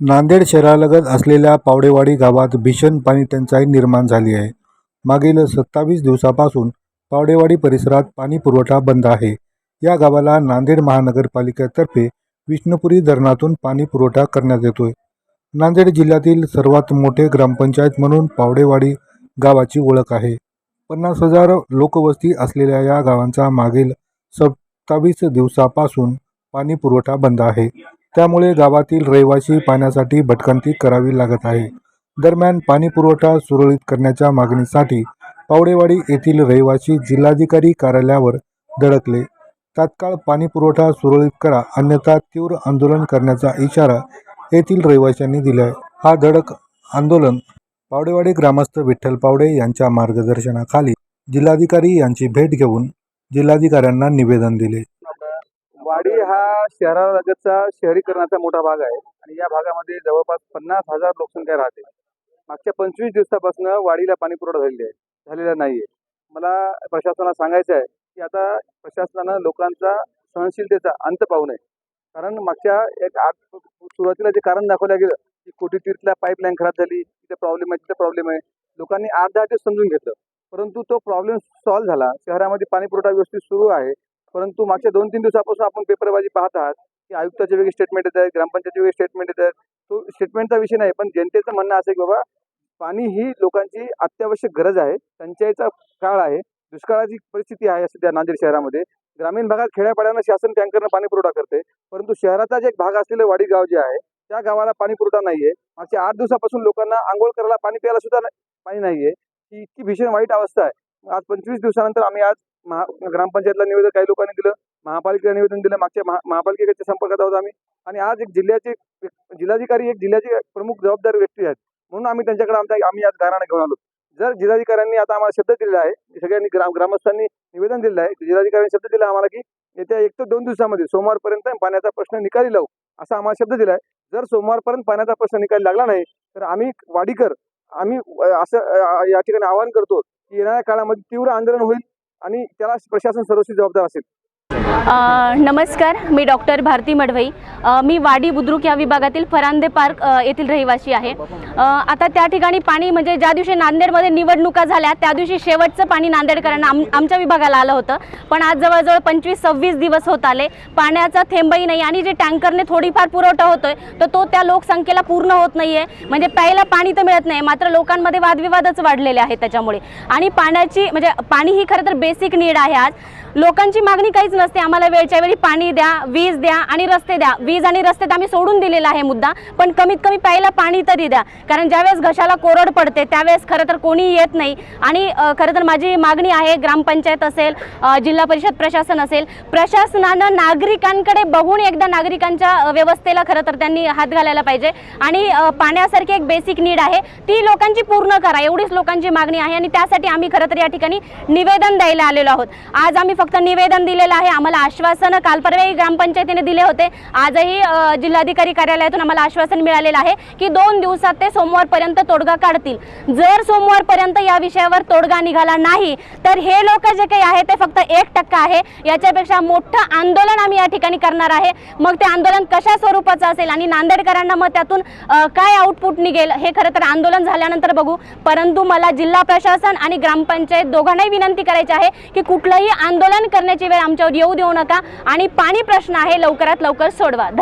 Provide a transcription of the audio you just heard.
नांदेड शहरालगत असलेल्या पावडेवाडी गावात भीषण पाणी टंचाई निर्माण झाली आहे. मागील सत्तावीस दिवसापासून पावडेवाडी परिसरात पाणी पुरवठा बंद आहे. या गावाला नांदेड महानगरपालिकेतर्फे विष्णुपुरी धरणातून पाणी पुरवठा करण्यात येतोय. नांदेड जिल्ह्यातील सर्वात मोठे ग्रामपंचायत म्हणून पावडेवाडी गावाची ओळख आहे. पन्नास हजार लोकवस्ती असलेल्या या गावांचा मागील सत्तावीस दिवसापासून पाणी पुरवठा बंद आहे. त्यामुळे गावातील रहिवासी पाण्यासाठी भटकंती करावी लागत आहे. दरम्यान पाणी पुरवठा सुरळीत करण्याच्या मागणीसाठी पावडेवाडी येथील रहिवासी जिल्हाधिकारी कार्यालयावर धडकले. तात्काळ पाणी पुरवठा सुरळीत करा अन्यथा तीव्र आंदोलन करण्याचा इशारा येथील रहिवाशांनी दिला आहे हा धडक आंदोलन पावडेवाडी ग्रामस्थ विठ्ठल पावडे यांच्या मार्गदर्शनाखाली जिल्हाधिकारी यांची भेट घेऊन जिल्हाधिकाऱ्यांना निवेदन दिले. वाडी हा शहरालगतचा शहरीकरणाचा मोठा भाग आहे. आणि या भागामध्ये जवळपास पन्नास हजार लोकसंख्या राहते. मागच्या पंचवीस दिवसापासून वाडीला पाणी पुरवठा झालेला आहे. झालेला नाही आहे मला प्रशासनाला सांगायचं आहे की आता प्रशासनानं लोकांचा सहनशीलतेचा अंत पाहू नये. कारण मागच्या एक आठ सुरुवातीला जे कारण दाखवलं गेलं की कोटी तीर्थला पाईपलाईन खराब झाली तिथे प्रॉब्लेम आहे तिथे प्रॉब्लेम आहे. लोकांनी आठ दहा दिवस समजून घेतलं. परंतु तो प्रॉब्लेम सॉल्व्ह झाला. शहरामध्ये पाणी पुरवठा व्यवस्थित सुरू आहे. परंतु मागच्या दोन तीन दिवसापासून आपण पेपरबाजी पाहत आहात की आयुक्ताचे वेगळे स्टेटमेंट येत आहेत ग्रामपंचायतचे वेगळे स्टेटमेंट येत आहेत. तो स्टेटमेंटचा विषय नाही पण जनतेचं म्हणणं असं की बाबा पाणी ही लोकांची अत्यावश्यक गरज आहे. टंचाईचा काळ आहे दुष्काळाची परिस्थिती आहे सध्या नांदेड शहरामध्ये. ग्रामीण भागात खेड्यापाड्यांना शासन टँकरनं पाणी पुरवठा करते परंतु शहराचा जे एक भाग असलेलं वाडी गाव जे आहे त्या गावाला पाणी पुरवठा नाहीये. मागच्या आठ दिवसापासून लोकांना आंघोळ करायला पाणी प्यायला सुद्धा नाही- पाणी नाहीये. ही इतकी भीषण वाईट अवस्था आहे. आज पंचवीस दिवसानंतर आम्ही आज महा ग्रामपंचायतला निवेदन काही लोकांनी दिलं महापालिकेला निवेदन दिलं मागच्या महा महापालिकेच्या संपर्कात आहोत आम्ही. आणि आज एक जिल्ह्याचे जिल्हाधिकारी एक जिल्ह्याचे प्रमुख जबाबदार व्यक्ती आहेत. म्हणून आम्ही त्यांच्याकडे आमचा आम्ही आज गाराणा घेऊन आलो. जर जिल्हाधिकाऱ्यांनी आता आम्हाला शब्द दिलेला आहे सगळ्यांनी ग्राम ग्रामस्थांनी निवेदन दिलेलं आहे जिल्हाधिकाऱ्यांनी शब्द दिला आम्हाला की येत्या एक ते दोन दिवसामध्ये सोमवारपर्यंत पाण्याचा प्रश्न निकाली लावू असा आम्हाला शब्द दिला आहे. जर सोमवारपर्यंत पाण्याचा प्रश्न निकाली लागला नाही तर आम्ही वाडीकर आम्ही असं या ठिकाणी आवाहन करतो की येणाऱ्या काळामध्ये तीव्र आंदोलन होईल आणि त्याला प्रशासन सर्वस्वी जबाबदार असेल. नमस्कार मी डॉक्टर भारती मडवई. मी वाडी बुद्रुक या विभागातील फरांदे पार्क येथील रहिवासी आहे. आता त्या ठिकाणी पाणी म्हणजे ज्या दिवशी नांदेडमध्ये निवडणुका झाल्या त्या दिवशी शेवटचं पाणी नांदेडकरांना आम आमच्या विभागाला आलं होतं. पण आज जवळजवळ पंचवीस सव्वीस दिवस होत आले. पाण्याचा थेंबही नाही आणि जे टँकरने थोडीफार पुरवठा होतोय तर तो त्या लोकसंख्येला पूर्ण होत नाहीये. म्हणजे प्यायला पाणी तर मिळत नाही मात्र लोकांमध्ये वादविवादच वाढलेले आहेत त्याच्यामुळे. आणि पाण्याची म्हणजे पाणी ही खरं तर बेसिक नीड आहे आज. लोकांची मागणी काहीच नसते. आम्हाला वेळच्या वेळी पाणी द्या वीज द्या आणि रस्ते द्या. वीज आणि रस्ते तर आम्ही सोडून दिलेला आहे मुद्दा पण कमीत कमी प्यायला पाणी तरी द्या. कारण ज्यावेळेस घशाला कोरड पडते त्यावेळेस खरं तर कोणी येत नाही. आणि खरं तर माझी मागणी आहे ग्रामपंचायत असेल जिल्हा परिषद प्रशासन असेल प्रशासनानं नागरिकांकडे बघून एकदा नागरिकांच्या व्यवस्थेला खरं तर त्यांनी हात घालायला पाहिजे. आणि पाण्यासारखी एक बेसिक नीड आहे. ती लोकांची पूर्ण करा. एवढीच लोकांची मागणी आहे आणि त्यासाठी आम्ही खरं तर या ठिकाणी निवेदन द्यायला आलेलो आहोत. आज आम्ही फक्त निवेदन दिलेलं आहे. आम्हाला आश्वासन काल परवाही ग्रामपंचायतीने दिले होते. आजही जिल्हाधिकारी कार्यालयातून आम्हाला आश्वासन मिळालेलं आहे की दोन दिवसात ते सोमवारपर्यंत तोडगा काढतील. जर सोमवारपर्यंत या विषयावर तोडगा निघाला नाही तर हे लोक जे काही आहे ते फक्त एक टक्का आहे. याच्यापेक्षा मोठं आंदोलन आम्ही या ठिकाणी करणार आहे. मग ते आंदोलन कशा स्वरूपाचं असेल आणि नांदेडकरांना मग त्यातून काय आउटपुट निघेल हे खरं तर आंदोलन झाल्यानंतर बघू. परंतु मला जिल्हा प्रशासन आणि ग्रामपंचायत दोघांनाही विनंती करायची आहे की कुठलंही आंदोलन आंदोलन करण्याची वेळ आमच्यावर येऊ देऊ नका. आणि पाणी प्रश्न आहे लवकरात लवकर सोडवा.